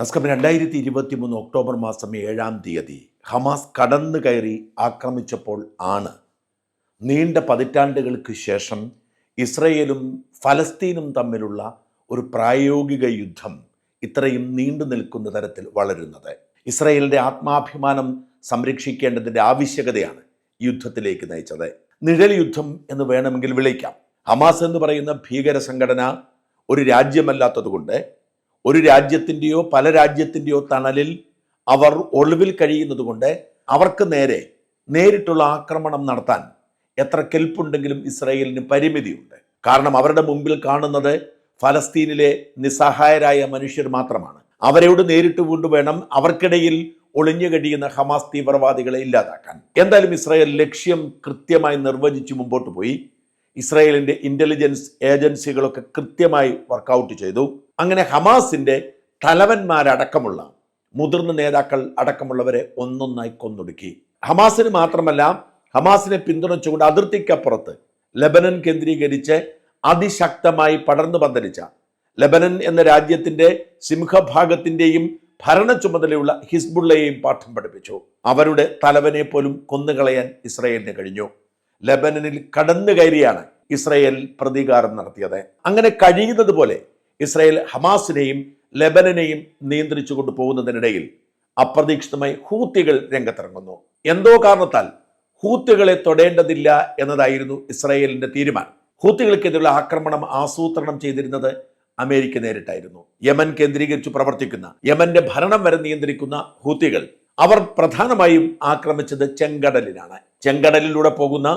നമസ്കാരം രണ്ടായിരത്തി ഇരുപത്തി മൂന്ന് ഒക്ടോബർ മാസം ഏഴാം തീയതി ഹമാസ് കടന്നു കയറി ആക്രമിച്ചപ്പോൾ ആണ്. നീണ്ട പതിറ്റാണ്ടുകൾക്ക് ശേഷം ഇസ്രയേലും ഫലസ്തീനും തമ്മിലുള്ള ഒരു പ്രായോഗിക യുദ്ധം ഇത്രയും നീണ്ടു നിൽക്കുന്ന തരത്തിൽ വളരുന്നത്. ഇസ്രയേലിന്റെ ആത്മാഭിമാനം സംരക്ഷിക്കേണ്ടതിന്റെ ആവശ്യകതയാണ് യുദ്ധത്തിലേക്ക് നയിച്ചത്. നിഴൽ യുദ്ധം എന്ന് വേണമെങ്കിൽ വിളിക്കാം. ഹമാസ് എന്ന് പറയുന്ന ഭീകര സംഘടന ഒരു രാജ്യമല്ലാത്തതുകൊണ്ട് ഒരു രാജ്യത്തിന്റെയോ പല രാജ്യത്തിന്റെയോ തണലിൽ അവർ ഒളിവിൽ കഴിയുന്നത് കൊണ്ട് അവർക്ക് നേരെ നേരിട്ടുള്ള ആക്രമണം നടത്താൻ എത്ര കെൽപ്പുണ്ടെങ്കിലും ഇസ്രയേലിന് പരിമിതിയുണ്ട്. കാരണം അവരുടെ മുമ്പിൽ കാണുന്നത് ഫലസ്തീനിലെ നിസ്സഹായരായ മനുഷ്യർ മാത്രമാണ്. അവരോട് നേരിട്ട് കൊണ്ടുവേണം അവർക്കിടയിൽ ഒളിഞ്ഞു കഴിയുന്ന ഹമാസ് തീവ്രവാദികളെ ഇല്ലാതാക്കാൻ. എന്തായാലും ഇസ്രായേൽ ലക്ഷ്യം കൃത്യമായി നിർവചിച്ച് മുമ്പോട്ട് പോയി. ഇസ്രായേലിന്റെ ഇന്റലിജൻസ് ഏജൻസികളൊക്കെ കൃത്യമായി വർക്കൗട്ട് ചെയ്തു. അങ്ങനെ ഹമാസിന്റെ തലവന്മാരടക്കമുള്ള മുതിർന്ന നേതാക്കൾ അടക്കമുള്ളവരെ ഒന്നൊന്നായി കൊന്നൊടുക്കി. ഹമാസിന് മാത്രമല്ല ഹമാസിനെ പിന്തുണച്ചുകൊണ്ട് അതിർത്തിക്കപ്പുറത്ത് ലബനൻ കേന്ദ്രീകരിച്ച് അതിശക്തമായി പടർന്നു പന്തലിച്ച ലബനൻ എന്ന രാജ്യത്തിന്റെ സിംഹഭാഗത്തിന്റെയും ഭരണ ചുമതലയുള്ള ഹിസ്ബുള്ളയെയും പാഠം പഠിപ്പിച്ചു. അവരുടെ തലവനെ പോലും കൊന്നുകളയാൻ ഇസ്രയേലിന് കഴിഞ്ഞു. ലബനനിൽ കടന്നു കയറിയാണ് ഇസ്രയേൽ പ്രതികാരം നടത്തിയത്. അങ്ങനെ കഴിയുന്നത് പോലെ ഇസ്രയേൽ ഹമാസിനെയും ലബനനെയും നിയന്ത്രിച്ചു കൊണ്ടുപോകുന്നതിനിടയിൽ അപ്രതീക്ഷിതമായി ഹൂത്തികൾ രംഗത്തിറങ്ങുന്നു. എന്തോ കാരണത്താൽ ഹൂത്തികളെ തൊടേണ്ടതില്ല എന്നതായിരുന്നു ഇസ്രായേലിന്റെ തീരുമാനം. ഹൂത്തികൾക്കെതിരെയുള്ള ആക്രമണം ആസൂത്രണം ചെയ്തിരുന്നത് അമേരിക്ക നേരിട്ടായിരുന്നു. യമൻ കേന്ദ്രീകരിച്ച് പ്രവർത്തിക്കുന്ന യമന്റെ ഭരണം വരെ നിയന്ത്രിക്കുന്ന ഹൂത്തികൾ അവർ പ്രധാനമായും ആക്രമിച്ചത് ചെങ്കടലിനാണ് ചെങ്കടലിലൂടെ പോകുന്ന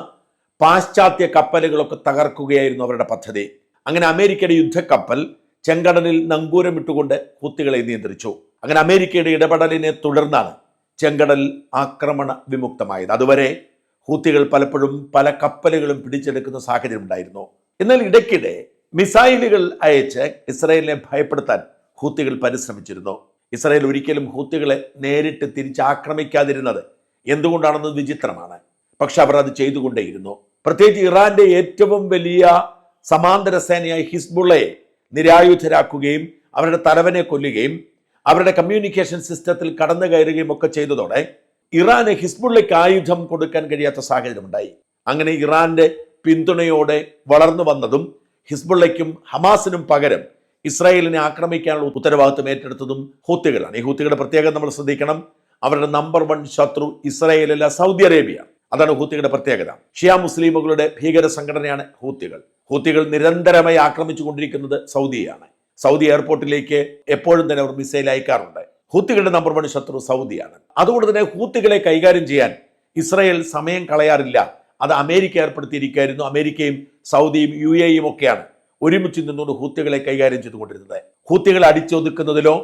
പാശ്ചാത്യ കപ്പലുകളൊക്കെ തകർക്കുകയായിരുന്നു അവരുടെ പദ്ധതി. അങ്ങനെ അമേരിക്കയുടെ യുദ്ധക്കപ്പൽ ചെങ്കടലിൽ നങ്കൂരമിട്ടുകൊണ്ട് ഹൂത്തികളെ നിയന്ത്രിച്ചു. അങ്ങനെ അമേരിക്കയുടെ ഇടപെടലിനെ തുടർന്നാണ് ചെങ്കടൽ ആക്രമണ വിമുക്തമായത്. അതുവരെ ഹൂത്തികൾ പലപ്പോഴും പല കപ്പലുകളും പിടിച്ചെടുക്കുന്ന സാഹചര്യം ഉണ്ടായിരുന്നു. എന്നാൽ ഇടയ്ക്കിടെ മിസൈലുകൾ അയച്ച് ഇസ്രായേലിനെ ഭയപ്പെടുത്താൻ ഹൂത്തികൾ പരിശ്രമിച്ചിരുന്നു. ഇസ്രായേൽ ഒരിക്കലും ഹൂത്തികളെ നേരിട്ട് തിരിച്ചാക്രമിക്കാതിരുന്നത് എന്തുകൊണ്ടാണെന്നത് വിചിത്രമാണ്. പക്ഷെ അവർ അത് ചെയ്തുകൊണ്ടേയിരുന്നു. പ്രത്യേകിച്ച് ഇറാന്റെ ഏറ്റവും വലിയ സമാന്തര സേനയായ ഹിസ്ബുള്ളയെ നിരായുധരാക്കുകയും അവരുടെ തലവനെ കൊല്ലുകയും അവരുടെ കമ്മ്യൂണിക്കേഷൻ സിസ്റ്റത്തിൽ കടന്നു കയറുകയും ഒക്കെ ചെയ്തതോടെ ഇറാന് ഹിസ്ബുള്ളയ്ക്ക് ആയുധം കൊടുക്കാൻ കഴിയാത്ത സാഹചര്യമുണ്ടായി. അങ്ങനെ ഇറാന്റെ പിന്തുണയോടെ വളർന്നു വന്നതും ഹിസ്ബുള്ളയ്ക്കും ഹമാസിനും പകരം ഇസ്രായേലിനെ ആക്രമിക്കാനുള്ള ഉത്തരവാദിത്വം ഏറ്റെടുത്തതും ഹൂത്തികളാണ്. ഈ ഹൂത്തികളുടെ പ്രത്യേകത നമ്മൾ ശ്രദ്ധിക്കണം. അവരുടെ നമ്പർ വൺ ശത്രു ഇസ്രായേലല്ല സൗദി അറേബ്യ. അതാണ് ഹൂത്തികളുടെ പ്രത്യേകത. ഷിയ മുസ്ലിമുകളുടെ ഭീകര സംഘടനയാണ് ഹൂത്തികൾ. ഹൂത്തികൾ നിരന്തരമായി ആക്രമിച്ചു കൊണ്ടിരിക്കുന്നത് സൗദിയാണ്. സൗദി എയർപോർട്ടിലേക്ക് എപ്പോഴും തന്നെ അവർ മിസൈൽ അയക്കാറുണ്ട്. ഹൂത്തികളുടെ നമ്പർ വൺ ശത്രു സൗദിയാണ്. അതുകൊണ്ട് തന്നെ ഹൂത്തികളെ കൈകാര്യം ചെയ്യാൻ ഇസ്രായേൽ സമയം കളയാറില്ല. അത് അമേരിക്ക ഏർപ്പെടുത്തിയിരിക്കുകയായിരുന്നു. അമേരിക്കയും സൗദിയും യു എയും ഒക്കെയാണ് ഒരുമിച്ച് നിന്നുകൊണ്ട് ഹൂത്തികളെ കൈകാര്യം ചെയ്തുകൊണ്ടിരുന്നത്. ഹൂത്തികളെ അടിച്ചൊതുക്കുന്നതിലോ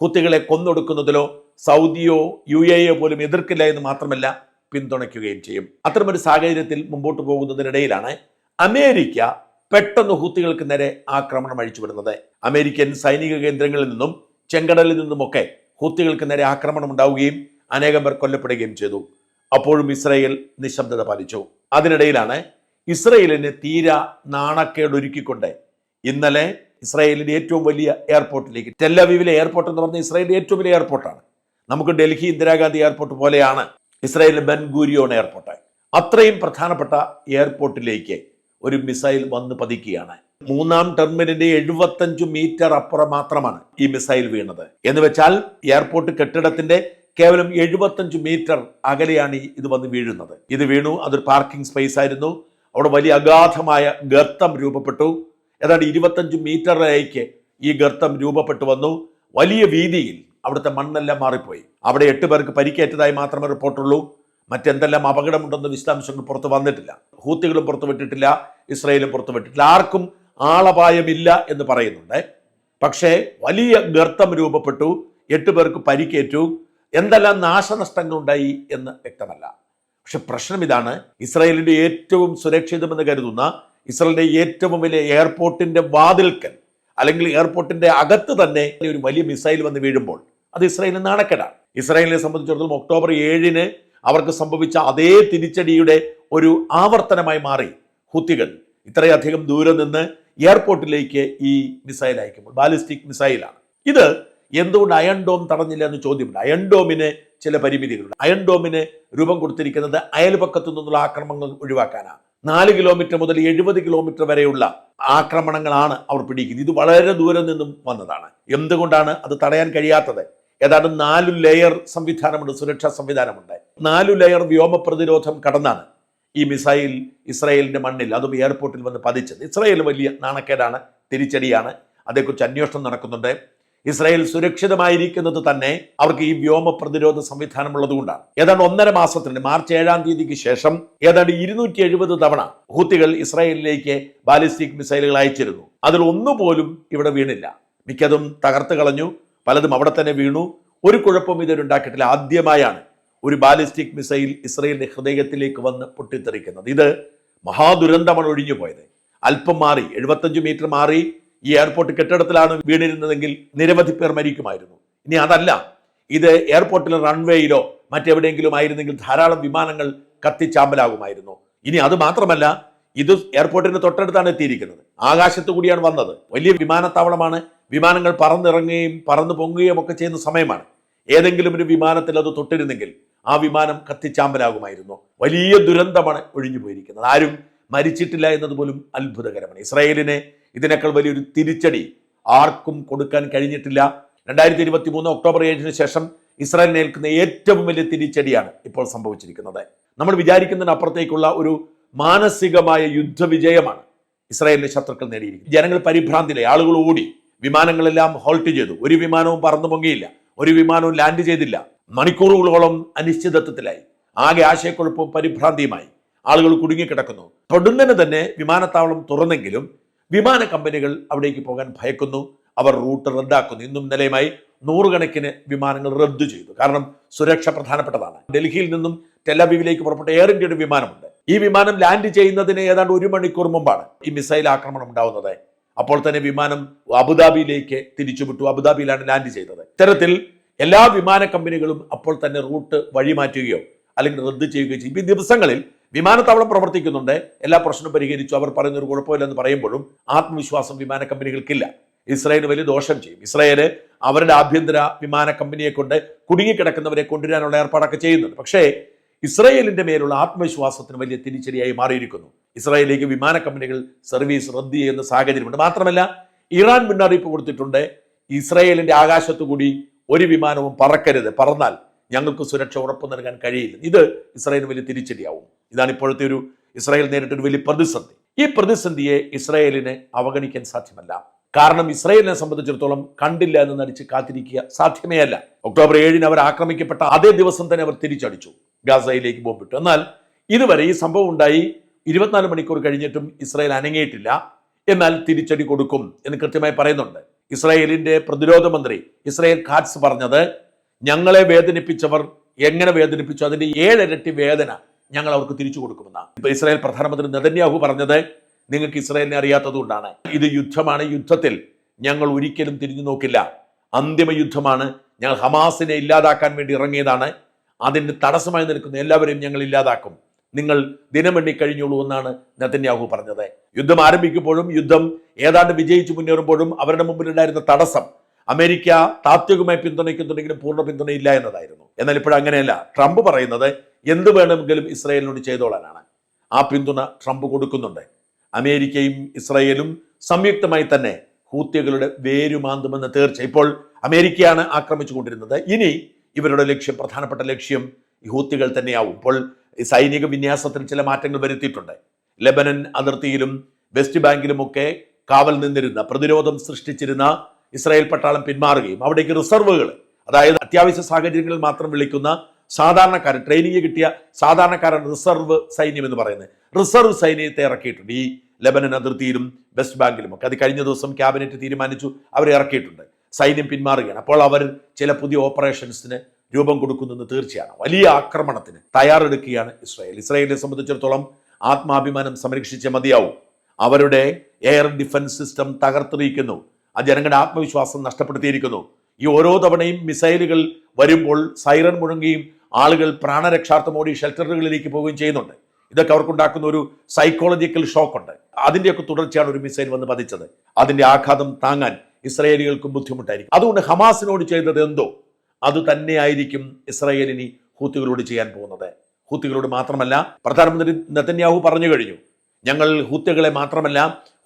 ഹൂത്തികളെ കൊന്നൊടുക്കുന്നതിലോ സൗദിയോ യു എയോ പോലും എതിർക്കില്ല എന്ന് മാത്രമല്ല പിന്തുണയ്ക്കുകയും ചെയ്യും. അത്തരമൊരു സാഹചര്യത്തിൽ മുമ്പോട്ട് പോകുന്നതിനിടയിലാണ് അമേരിക്ക പെട്ടെന്ന് ഹൂത്തികൾക്ക് നേരെ ആക്രമണം അഴിച്ചുവിടുന്നത് അമേരിക്കൻ സൈനിക കേന്ദ്രങ്ങളിൽ നിന്നും ചെങ്കടലിൽ നിന്നുമൊക്കെ ഹൂത്തികൾക്ക് നേരെ ആക്രമണം ഉണ്ടാവുകയും അനേകം പേർ കൊല്ലപ്പെടുകയും ചെയ്തു. അപ്പോഴും ഇസ്രയേൽ നിശബ്ദത പാലിച്ചു. അതിനിടയിലാണ് ഇസ്രയേലിന് തീര നാണക്കേടൊരുക്കിക്കൊണ്ട് ഇന്നലെ ഇസ്രായേലിന്റെ ഏറ്റവും വലിയ എയർപോർട്ടിലേക്ക് ടെല്ലവീവിലെ എയർപോർട്ട് എന്ന് പറഞ്ഞാൽ ഇസ്രായേലിന്റെ ഏറ്റവും വലിയ എയർപോർട്ടാണ്. നമുക്ക് ഡൽഹി ഇന്ദിരാഗാന്ധി എയർപോർട്ട് പോലെയാണ് ഇസ്രായേലിലെ ബെൻ ഗൂരിയോൺ എയർപോർട്ട്. അത്രയും പ്രധാനപ്പെട്ട എയർപോർട്ടിലേക്ക് ഒരു മിസൈൽ വന്ന് പതിക്കുകയാണ്. മൂന്നാം ടെർമിനലിന്റെ എഴുപത്തഞ്ചു മീറ്റർ അപ്പുറം മാത്രമാണ് ഈ മിസൈൽ വീണത്. എന്ന് വെച്ചാൽ എയർപോർട്ട് കെട്ടിടത്തിന്റെ കേവലം എഴുപത്തഞ്ച് മീറ്റർ അകലെയാണ് ഇത് വന്ന് വീഴുന്നത്. ഇത് വീണു അതൊരു പാർക്കിംഗ് സ്പേസ് ആയിരുന്നു. അവിടെ വലിയ അഗാധമായ ഗർത്തം രൂപപ്പെട്ടു. ഏതാണ്ട് ഇരുപത്തഞ്ച് മീറ്ററിലേക്ക് ഈ ഗർത്തം രൂപപ്പെട്ടു വന്നു. വലിയ വീതിയിൽ അവിടുത്തെ മണ്ണെല്ലാം മാറിപ്പോയി. അവിടെ എട്ട് പേർക്ക് പരിക്കേറ്റതായി മാത്രമേ റിപ്പോർട്ടുള്ളൂ. മറ്റെന്തെല്ലാം അപകടമുണ്ടെന്ന് വിശദാംശങ്ങൾ പുറത്തു വന്നിട്ടില്ല. ഹൂത്തികളും പുറത്തുവിട്ടിട്ടില്ല ഇസ്രയേലും പുറത്തുവിട്ടിട്ടില്ല ആർക്കും ആളപായമില്ല എന്ന് പറയുന്നുണ്ട്. പക്ഷേ വലിയ ഗർത്തം രൂപപ്പെട്ടു എട്ട് പേർക്ക് പരിക്കേറ്റു. എന്തെല്ലാം നാശനഷ്ടങ്ങൾ ഉണ്ടായി എന്ന് വ്യക്തമല്ല. പക്ഷെ പ്രശ്നം ഇതാണ് ഇസ്രായേലിന്റെ ഏറ്റവും സുരക്ഷിതമെന്ന് കരുതുന്ന ഇസ്രായേലിന്റെ ഏറ്റവും വലിയ എയർപോർട്ടിന്റെ വാതിൽക്കൽ അല്ലെങ്കിൽ എയർപോർട്ടിന്റെ അകത്ത് തന്നെ ഒരു വലിയ മിസൈൽ വന്ന് വീഴുമ്പോൾ അത് ഇസ്രായേലിന് നാണക്കേടാണ്. ഇസ്രായേലിനെ സംബന്ധിച്ചിടത്തോളം ഒക്ടോബർ ഏഴിന് അവർക്ക് സംഭവിച്ച അതേ തിരിച്ചടിയുടെ ഒരു ആവർത്തനമായി മാറി. ഹുത്തികൾ ഇത്രയധികം ദൂരം നിന്ന് എയർപോർട്ടിലേക്ക് ഈ മിസൈൽ അയക്കുമ്പോൾ ബാലിസ്റ്റിക് മിസൈലാണ്. ഇത് എന്തുകൊണ്ട് അയൺ ഡോം തടഞ്ഞില്ല എന്ന് ചോദ്യമുണ്ട്. അയൺ ഡോമിന് ചില പരിമിതികളുണ്ട്. അയൺ ഡോമിന് രൂപം കൊടുത്തിരിക്കുന്നത് അയൽപക്കത്തു നിന്നുള്ള ആക്രമണങ്ങൾ ഒഴിവാക്കാനാണ്. നാല് കിലോമീറ്റർ മുതൽ എഴുപത് കിലോമീറ്റർ വരെയുള്ള ആക്രമണങ്ങളാണ് അവർ പിടിക്കുന്നത്. ഇത് വളരെ ദൂരം നിന്നും വന്നതാണ്. എന്തുകൊണ്ടാണ് അത് തടയാൻ കഴിയാത്തത്? ഏതാണ്ട് നാലു ലെയർ സംവിധാനമുണ്ട് സുരക്ഷാ സംവിധാനമുണ്ട്. നാലു ലെയർ വ്യോമ പ്രതിരോധം കടന്നാണ് ഈ മിസൈൽ ഇസ്രായേലിന്റെ മണ്ണിൽ അതും എയർപോർട്ടിൽ വന്ന് പതിച്ചത്. ഇസ്രായേൽ വലിയ നാണക്കേടാണ് തിരിച്ചടിയാണ്. അതേക്കുറിച്ച് അന്വേഷണം നടക്കുന്നുണ്ട്. ഇസ്രായേൽ സുരക്ഷിതമായിരിക്കുന്നത് തന്നെ അവർക്ക് ഈ വ്യോമ പ്രതിരോധ സംവിധാനം ഉള്ളതുകൊണ്ടാണ് ഏതാണ്ട് ഒന്നര മാസത്തിന് മാർച്ച് ഏഴാം തീയതിക്ക് ശേഷം ഏതാണ്ട് ഇരുന്നൂറ്റി എഴുപത് തവണ ഹൂത്തികൾ ഇസ്രായേലിലേക്ക് ബാലിസ്റ്റിക് മിസൈലുകൾ അയച്ചിരുന്നു. അതിൽ ഒന്നുപോലും ഇവിടെ വീണില്ല. മിക്കതും തകർത്ത് കളഞ്ഞു. പലതും അവിടെ തന്നെ വീണു. ഒരു കുഴപ്പവും ഇതൊരുണ്ടാക്കിയിട്ടില്ല ആദ്യമായാണ് ഒരു ബാലിസ്റ്റിക് മിസൈൽ ഇസ്രയേലിന്റെ ഹൃദയത്തിലേക്ക് വന്ന് പൊട്ടിത്തെറിക്കുന്നത്. ഇത് മഹാദുരന്തമാണ് ഒഴിഞ്ഞു പോയത് അല്പം മാറി എഴുപത്തഞ്ച് മീറ്റർ മാറി ഈ എയർപോർട്ട് കെട്ടിടത്തിലാണ് വീണിരുന്നതെങ്കിൽ നിരവധി പേർ മരിക്കുമായിരുന്നു. ഇനി അതല്ല. ഇത് എയർപോർട്ടിലെ റൺവേയിലോ മറ്റെവിടെയെങ്കിലും ആയിരുന്നെങ്കിൽ ധാരാളം വിമാനങ്ങൾ കത്തിച്ചാമ്പലാകുമായിരുന്നു. ഇനി അത് മാത്രമല്ല ഇത് എയർപോർട്ടിന് തൊട്ടടുത്താണ് എത്തിയിരിക്കുന്നത്. ആകാശത്തു കൂടിയാണ് വന്നത്. വലിയ വിമാനത്താവളമാണ്. വിമാനങ്ങൾ പറന്നിറങ്ങുകയും പറന്നു പൊങ്ങുകയും ഒക്കെ ചെയ്യുന്ന സമയമാണ്. ഏതെങ്കിലും ഒരു വിമാനത്തിൽ അത് തൊട്ടിരുന്നെങ്കിൽ ആ വിമാനം കത്തിച്ചാമ്പലാകുമായിരുന്നു. വലിയ ദുരന്തമാണ് ഒഴിഞ്ഞു പോയിരിക്കുന്നത്. ആരും മരിച്ചിട്ടില്ല എന്നത് പോലും അത്ഭുതകരമാണ്. ഇസ്രായേലിനെ ഇതിനേക്കാൾ വലിയൊരു തിരിച്ചടി ആർക്കും കൊടുക്കാൻ കഴിഞ്ഞിട്ടില്ല. രണ്ടായിരത്തി ഇരുപത്തി മൂന്ന് ഒക്ടോബർ ഏഴിന് ശേഷം ഇസ്രായേലിനേൽക്കുന്ന ഏറ്റവും വലിയ തിരിച്ചടിയാണ് ഇപ്പോൾ സംഭവിച്ചിരിക്കുന്നത്. നമ്മൾ വിചാരിക്കുന്നതിനപ്പുറത്തേക്കുള്ള ഒരു മാനസികമായ യുദ്ധവിജയമാണ് ഇസ്രായേലിന്റെ ശത്രുക്കൾ നേടിയിരിക്കുന്നത്. ജനങ്ങൾ പരിഭ്രാന്തിയിലെ ആളുകൾ ഓടി. വിമാനങ്ങളെല്ലാം ഹോൾട്ട് ചെയ്തു. ഒരു വിമാനവും പറന്നു പൊങ്ങിയില്ല. ഒരു വിമാനവും ലാൻഡ് ചെയ്തില്ല. മണിക്കൂറുകളോളം അനിശ്ചിതത്വത്തിലായി. ആകെ ആശയക്കുഴപ്പവും പരിഭ്രാന്തിയുമായി ആളുകൾ കുടുങ്ങിക്കിടക്കുന്നു. തൊടുന്നതിന് തന്നെ വിമാനത്താവളം തുറന്നെങ്കിലും വിമാന കമ്പനികൾ അവിടേക്ക് പോകാൻ ഭയക്കുന്നു. അവർ റൂട്ട് റദ്ദാക്കുന്നു. ഇന്നും നിലയുമായി നൂറുകണക്കിന് വിമാനങ്ങൾ റദ്ദു ചെയ്തു. കാരണം സുരക്ഷ പ്രധാനപ്പെട്ടതാണ്. ഡൽഹിയിൽ നിന്നും ടെലബീവിലേക്ക് പുറപ്പെട്ട എയർ ഇന്ത്യയുടെ വിമാനമുണ്ട്. ഈ വിമാനം ലാൻഡ് ചെയ്യുന്നതിന് ഏതാണ്ട് ഒരു മണിക്കൂർ മുമ്പാണ് ഈ മിസൈൽ ആക്രമണം ഉണ്ടാവുന്നത്. അപ്പോൾ തന്നെ വിമാനം അബുദാബിയിലേക്ക് തിരിച്ചുവിട്ടു. അബുദാബിയിലാണ് ലാൻഡ് ചെയ്തത്. ഇത്തരത്തിൽ എല്ലാ വിമാന കമ്പനികളും അപ്പോൾ തന്നെ റൂട്ട് വഴിമാറ്റുകയോ അല്ലെങ്കിൽ റദ്ദ് ചെയ്യുകയോ ചെയ്യും. ഈ ദിവസങ്ങളിൽ വിമാനത്താവളം പ്രവർത്തിക്കുന്നുണ്ട്. എല്ലാ പ്രശ്നവും പരിഹരിച്ചു. അവർ പറയുന്നൊരു കുഴപ്പമില്ലെന്ന് പറയുമ്പോഴും ആത്മവിശ്വാസം വിമാന കമ്പനികൾക്കില്ല. ഇസ്രായേലിന് വലിയ ദോഷം ചെയ്യും. ഇസ്രായേൽ അവരുടെ ആഭ്യന്തര വിമാന കമ്പനിയെ കൊണ്ട് കുടുങ്ങിക്കിടക്കുന്നവരെ കൊണ്ടുവരാനുള്ള ഏർപ്പാടൊക്കെ ചെയ്യുന്നുണ്ട്. പക്ഷേ ഇസ്രായേലിന്റെ മേലുള്ള ആത്മവിശ്വാസത്തിന് വലിയ തിരിച്ചടിയായി മാറിയിരിക്കുന്നു. ഇസ്രായേലിലേക്ക് വിമാന കമ്പനികൾ സർവീസ് റദ്ദ് ചെയ്യുന്ന സാഹചര്യമുണ്ട്. മാത്രമല്ല ഇറാൻ മുന്നറിയിപ്പ് കൊടുത്തിട്ടുണ്ട്. ഇസ്രായേലിന്റെ ആകാശത്തു കൂടി ഒരു വിമാനവും പറക്കരുത്. പറന്നാൽ ഞങ്ങൾക്ക് സുരക്ഷ ഉറപ്പു നൽകാൻ കഴിയില്ല. ഇത് ഇസ്രായേലിന് വലിയ തിരിച്ചടിയാവും. ഇതാണ് ഇപ്പോഴത്തെ ഒരു ഇസ്രായേൽ നേരിട്ടൊരു വലിയ പ്രതിസന്ധി. ഈ പ്രതിസന്ധിയെ ഇസ്രായേലിനെ അവഗണിക്കാൻ സാധ്യമല്ല. കാരണം ഇസ്രായേലിനെ സംബന്ധിച്ചിടത്തോളം കണ്ടില്ല എന്ന് നടിച്ച് കാത്തിരിക്കുക സാധ്യമേ അല്ല. ഒക്ടോബർ ഏഴിന് അവർ ആക്രമിക്കപ്പെട്ട അതേ ദിവസം തന്നെ അവർ തിരിച്ചടിച്ചു. ഗാസയിലേക്ക് ബോംബിട്ടു. എന്നാൽ ഇതുവരെ ഈ സംഭവം ഉണ്ടായി ഇരുപത്തിനാല് മണിക്കൂർ കഴിഞ്ഞിട്ടും ഇസ്രായേൽ അനങ്ങിയിട്ടില്ല. എന്നാൽ തിരിച്ചടി കൊടുക്കും എന്ന് കൃത്യമായി പറയുന്നുണ്ട്. ഇസ്രായേലിന്റെ പ്രതിരോധ മന്ത്രി ഇസ്രായേൽ ഖാറ്റ്സ് പറഞ്ഞത് ഞങ്ങളെ വേദനിപ്പിച്ചവർ എങ്ങനെ വേദനിപ്പിച്ചു? അതിന്റെ ഏഴരട്ടി വേദന ഞങ്ങൾ അവർക്ക് തിരിച്ചു കൊടുക്കുമെന്നാണ്. ഇപ്പൊ ഇസ്രായേൽ പ്രധാനമന്ത്രി നെതന്യാഹു പറഞ്ഞത് നിങ്ങൾക്ക് ഇസ്രായേലിനെ അറിയാത്തതുകൊണ്ടാണ് ഇത് യുദ്ധമാണ്. യുദ്ധത്തിൽ ഞങ്ങൾ ഒരിക്കലും തിരിഞ്ഞു നോക്കില്ല. അന്തിമ യുദ്ധമാണ്. ഞങ്ങൾ ഹമാസിനെ ഇല്ലാതാക്കാൻ വേണ്ടി ഇറങ്ങിയതാണ്. അതിന് തടസ്സമായി നിൽക്കുന്ന. എല്ലാവരെയും ഞങ്ങൾ ഇല്ലാതാക്കും. നിങ്ങൾ ദിനമെണ്ണി കഴിഞ്ഞോളൂ എന്നാണ് നെതന്യാഹു പറഞ്ഞത്. യുദ്ധം ആരംഭിക്കുമ്പോഴും യുദ്ധം ഏതാണ്ട് വിജയിച്ചു മുന്നേറുമ്പോഴും അവരുടെ മുമ്പിലുണ്ടായിരുന്ന തടസ്സം അമേരിക്ക താത്വികമായി പിന്തുണയ്ക്കുന്നുണ്ടെങ്കിലും പൂർണ പിന്തുണയില്ല എന്നതായിരുന്നു. എന്നാൽ ഇപ്പോൾ അങ്ങനെയല്ല. ട്രംപ് പറയുന്നത് എന്ത് വേണമെങ്കിലും ഇസ്രായേലിനോട് ചെയ്തോളാനാണ്. ആ പിന്തുണ ട്രംപ് കൊടുക്കുന്നുണ്ട്. അമേരിക്കയും ഇസ്രായേലും സംയുക്തമായി തന്നെ ഹൂത്യകളുടെ വേരുമാന്തുമെന്ന് തീർച്ച. ഇപ്പോൾ അമേരിക്കയാണ് ആക്രമിച്ചുകൊണ്ടിരുന്നത്. ഇനി ഇവരുടെ ലക്ഷ്യം പ്രധാനപ്പെട്ട ലക്ഷ്യം ഹൂത്തികൾ തന്നെയാവും. ഇപ്പോൾ സൈനിക വിന്യാസത്തിൽ ചില മാറ്റങ്ങൾ വരുത്തിയിട്ടുണ്ട്. ലെബനൻ അതിർത്തിയിലും വെസ്റ്റ് ബാങ്കിലുമൊക്കെ കാവൽ നിന്നിരുന്ന പ്രതിരോധം സൃഷ്ടിച്ചിരുന്ന ഇസ്രായേൽ പട്ടാളം പിന്മാറുകയും അവിടേക്ക് റിസർവുകൾ അതായത് അത്യാവശ്യ സാഹചര്യങ്ങളിൽ മാത്രം വിളിക്കുന്ന സാധാരണക്കാരൻ ട്രെയിനിങ് കിട്ടിയ സാധാരണക്കാരൻ റിസർവ് സൈന്യം എന്ന് പറയുന്നത്. റിസർവ് സൈന്യത്തെ ഇറക്കിയിട്ടുണ്ട്. ഈ ലെബനൻ അതിർത്തിയിലും വെസ്റ്റ് ബാങ്കിലും ഒക്കെ അത് കഴിഞ്ഞ ദിവസം ക്യാബിനറ്റ് തീരുമാനിച്ചു അവരെ ഇറക്കിയിട്ടുണ്ട്. സൈന്യം പിന്മാറുകയാണ്. അപ്പോൾ അവർ ചില പുതിയ ഓപ്പറേഷൻസിന് രൂപം കൊടുക്കുന്നെന്ന് തീർച്ചയാണ്. വലിയ ആക്രമണത്തിന് തയ്യാറെടുക്കുകയാണ് ഇസ്രായേൽ. ഇസ്രായേലിനെ സംബന്ധിച്ചിടത്തോളം ആത്മാഭിമാനം സംരക്ഷിച്ച മതിയാവും. അവരുടെ എയർ ഡിഫൻസ് സിസ്റ്റം തകർത്തിരിക്കുന്നു. ആ ജനങ്ങളുടെ ആത്മവിശ്വാസം നഷ്ടപ്പെടുത്തിയിരിക്കുന്നു. ഈ ഓരോ തവണയും മിസൈലുകൾ വരുമ്പോൾ സൈറൺ മുഴങ്ങുകയും ആളുകൾ പ്രാണരക്ഷാർത്ഥം ഓടി ഷെൽട്ടറുകളിലേക്ക് പോവുകയും ചെയ്യുന്നുണ്ട്. ഇതൊക്കെ അവർക്കുണ്ടാക്കുന്ന ഒരു സൈക്കോളജിക്കൽ ഷോക്ക് ഉണ്ട്. അതിന്റെയൊക്കെ തുടർച്ചയാണ് ഒരു മിസൈൽ വന്ന് പതിച്ചത്. അതിന്റെ ആഘാതം താങ്ങാൻ ഇസ്രായേലികൾക്കും ബുദ്ധിമുട്ടായിരിക്കും. അതുകൊണ്ട് ഹമാസിനോട് ചെയ്തത് എന്തോ? അത് തന്നെയായിരിക്കും ഇസ്രായേലിനി ഹൂത്തികളോട് ചെയ്യാൻ പോകുന്നത്. ഹൂത്തികളോട് മാത്രമല്ല പ്രധാനമന്ത്രി നെതന്യാഹു പറഞ്ഞു കഴിഞ്ഞു. ഞങ്ങൾ ഹൂത്തികളെ മാത്രമല്ല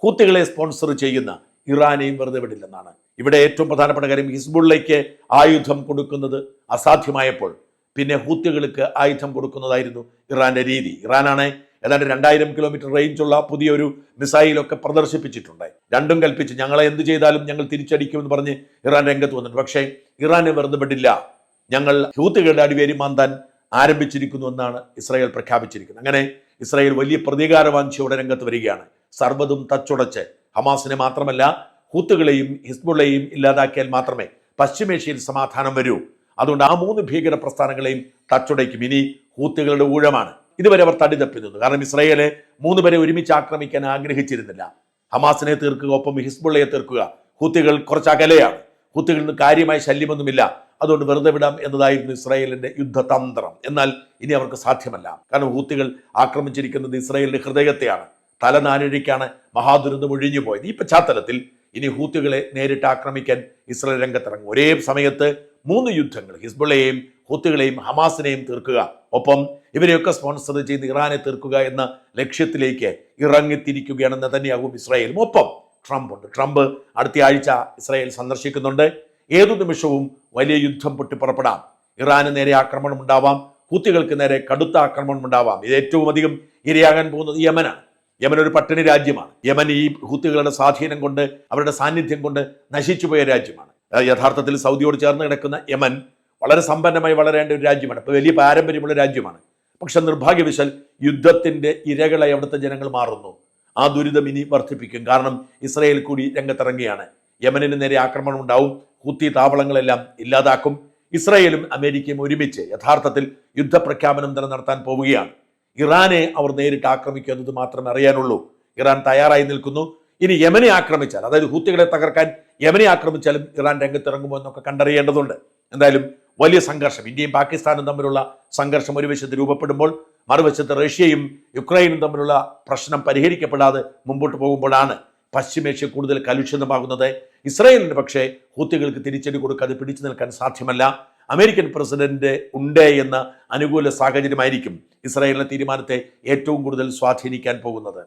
ഹൂത്തികളെ സ്പോൺസർ ചെയ്യുന്ന ഇറാനെയും വെറുതെ വിടില്ലെന്നാണ്. ഇവിടെ ഏറ്റവും പ്രധാനപ്പെട്ട കാര്യം ഹിസ്ബുള്ളയ്ക്ക് ആയുധം കൊടുക്കുന്നത് അസാധ്യമായപ്പോൾ പിന്നെ ഹൂത്തികൾക്ക് ആയുധം കൊടുക്കുന്നതായിരുന്നു ഇറാന്റെ രീതി. ഇറാനാണ് ഏതാണ്ട് രണ്ടായിരം കിലോമീറ്റർ റേഞ്ചുള്ള പുതിയൊരു മിസൈലൊക്കെ പ്രദർശിപ്പിച്ചിട്ടുണ്ട്. രണ്ടും കൽപ്പിച്ച് ഞങ്ങളെ എന്ത് ചെയ്താലും ഞങ്ങൾ തിരിച്ചടിക്കുമെന്ന് പറഞ്ഞ് ഇറാൻ രംഗത്ത് വന്നിട്ടുണ്ട്. പക്ഷേ ഇറാനെ വെറുതെ വിടില്ല. ഞങ്ങൾ ഹൂത്തുകളുടെ അടിവേരി മാന്താൻ ആരംഭിച്ചിരിക്കുന്നു എന്നാണ് ഇസ്രായേൽ പ്രഖ്യാപിച്ചിരിക്കുന്നത്. അങ്ങനെ ഇസ്രായേൽ വലിയ പ്രതികാരവാഞ്ചിയോടെ രംഗത്ത് വരികയാണ്. സർവതും തച്ചുടച്ച് ഹമാസിനെ മാത്രമല്ല ഹൂത്തുകളെയും ഹിസ്ബുള്ളയെയും ഇല്ലാതാക്കിയാൽ മാത്രമേ പശ്ചിമേഷ്യയിൽ സമാധാനം വരൂ. അതുകൊണ്ട് ആ മൂന്ന് ഭീകര പ്രസ്ഥാനങ്ങളെയും തച്ചുടയ്ക്കും. ഇനി ഹൂത്തുകളുടെ ഊഴമാണ്. ഇതുവരെ അവർ തടി തപ്പി നിന്നു കാരണം ഇസ്രയേലെ മൂന്ന് പേരെ ഒരുമിച്ച് ആക്രമിക്കാൻ ആഗ്രഹിച്ചിരുന്നില്ല. ഹമാസിനെ തീർക്കുക ഒപ്പം ഹിസ്ബുള്ളയെ തീർക്കുക. ഹൂത്തികൾ കുറച്ച് അകലെയാണ്. ഹൂത്തികളിൽ നിന്ന് കാര്യമായ ശല്യമൊന്നുമില്ല. അതുകൊണ്ട് വെറുതെ വിടാം എന്നതായിരുന്നു ഇസ്രായേലിന്റെ യുദ്ധതന്ത്രം. എന്നാൽ ഇനി അവർക്ക് സാധ്യമല്ല. കാരണം ഹൂത്തികൾ ആക്രമിച്ചിരിക്കുന്നത് ഇസ്രായേലിന്റെ ഹൃദയത്തെയാണ്. തലനാരിഴയ്ക്കാണ് മഹാദുരന്തം ഒഴിഞ്ഞു പോയത് ഈ പശ്ചാത്തലത്തിൽ ഇനി ഹൂത്തികളെ നേരിട്ട് ആക്രമിക്കാൻ ഇസ്രായേൽ രംഗത്തിറങ്ങും. ഒരേ സമയത്ത് മൂന്ന് യുദ്ധങ്ങൾ ഹിസ്ബുള്ളയെയും ഹൂത്തികളെയും ഹമാസിനെയും തീർക്കുക. ഒപ്പം ഇവരെയൊക്കെ സ്പോൺസർ ചെയ്ത് ഇറാനെ തീർക്കുക എന്ന ലക്ഷ്യത്തിലേക്ക് ഇറങ്ങിത്തിരിക്കുകയാണെന്ന് തന്നെയാകും ഇസ്രായേലും. ഒപ്പം ട്രംപ് ഉണ്ട് ട്രംപ് അടുത്ത ആഴ്ച ഇസ്രായേൽ സന്ദർശിക്കുന്നുണ്ട്. ഏതു നിമിഷവും വലിയ യുദ്ധം പൊട്ടിപ്പുറപ്പെടാം. ഇറാന് നേരെ ആക്രമണം ഉണ്ടാവാം. ഹൂത്തികൾക്ക് നേരെ കടുത്ത ആക്രമണം ഉണ്ടാവാം. ഇത് ഏറ്റവും അധികം ഇരയാകാൻ പോകുന്നത് യമനാണ്. യമൻ ഒരു പട്ടിണി രാജ്യമാണ്. യമൻ ഈ ഹുത്തികളുടെ സ്വാധീനം കൊണ്ട് അവരുടെ സാന്നിധ്യം കൊണ്ട് നശിച്ചുപോയ രാജ്യമാണ്. യഥാർത്ഥത്തിൽ സൗദിയോട് ചേർന്ന് കിടക്കുന്ന യമൻ വളരെ സമ്പന്നമായി വളരേണ്ട ഒരു രാജ്യമാണ്. ഇപ്പോൾ വലിയ പാരമ്പര്യമുള്ള രാജ്യമാണ്. പക്ഷെ നിർഭാഗ്യവശാൽ യുദ്ധത്തിന്റെ ഇരകളായി അവിടുത്തെ ജനങ്ങൾ മാറുന്നു. ആ ദുരിതം ഇനി വർദ്ധിപ്പിക്കും. കാരണം ഇസ്രയേൽ കൂടി രംഗത്തിറങ്ങിയാണ് യമനിന് നേരെ ആക്രമണം ഉണ്ടാവും. ഹൂത്തി താവളങ്ങളെല്ലാം ഇല്ലാതാക്കും. ഇസ്രയേലും അമേരിക്കയും ഒരുമിച്ച് യഥാർത്ഥത്തിൽ യുദ്ധപ്രഖ്യാപനം തന്നെ നടത്താൻ പോവുകയാണ്. ഇറാനെ അവർ നേരിട്ട് ആക്രമിക്കുക എന്നത് മാത്രമേ അറിയാനുള്ളൂ. ഇറാൻ തയ്യാറായി നിൽക്കുന്നു. ഇനി യമനെ ആക്രമിച്ചാൽ അതായത് ഹൂത്തികളെ തകർക്കാൻ യമനെ ആക്രമിച്ചാലും ഇറാൻ രംഗത്തിറങ്ങുമോ എന്നൊക്കെ കണ്ടറിയേണ്ടതുണ്ട്. എന്തായാലും വലിയ സംഘർഷം. ഇന്ത്യയും പാകിസ്ഥാനും തമ്മിലുള്ള സംഘർഷം ഒരു വശത്ത് രൂപപ്പെടുമ്പോൾ മറുവശത്ത് റഷ്യയും യുക്രൈനും തമ്മിലുള്ള പ്രശ്നം പരിഹരിക്കപ്പെടാതെ മുമ്പോട്ട് പോകുമ്പോഴാണ് പശ്ചിമേഷ്യ കൂടുതൽ കലുഷിതമാകുന്നത്. ഇസ്രായേലിന് പക്ഷേ ഹൂത്തികൾക്ക് തിരിച്ചടി കൊടുക്കാതെ പിടിച്ചു നിൽക്കാൻ സാധ്യമല്ല. അമേരിക്കൻ പ്രസിഡന്റ് ഉണ്ട് എന്ന അനുകൂല സാഹചര്യമായിരിക്കും ഇസ്രായേലിന്റെ തീരുമാനത്തെ ഏറ്റവും കൂടുതൽ സ്വാധീനിക്കാൻ പോകുന്നത്.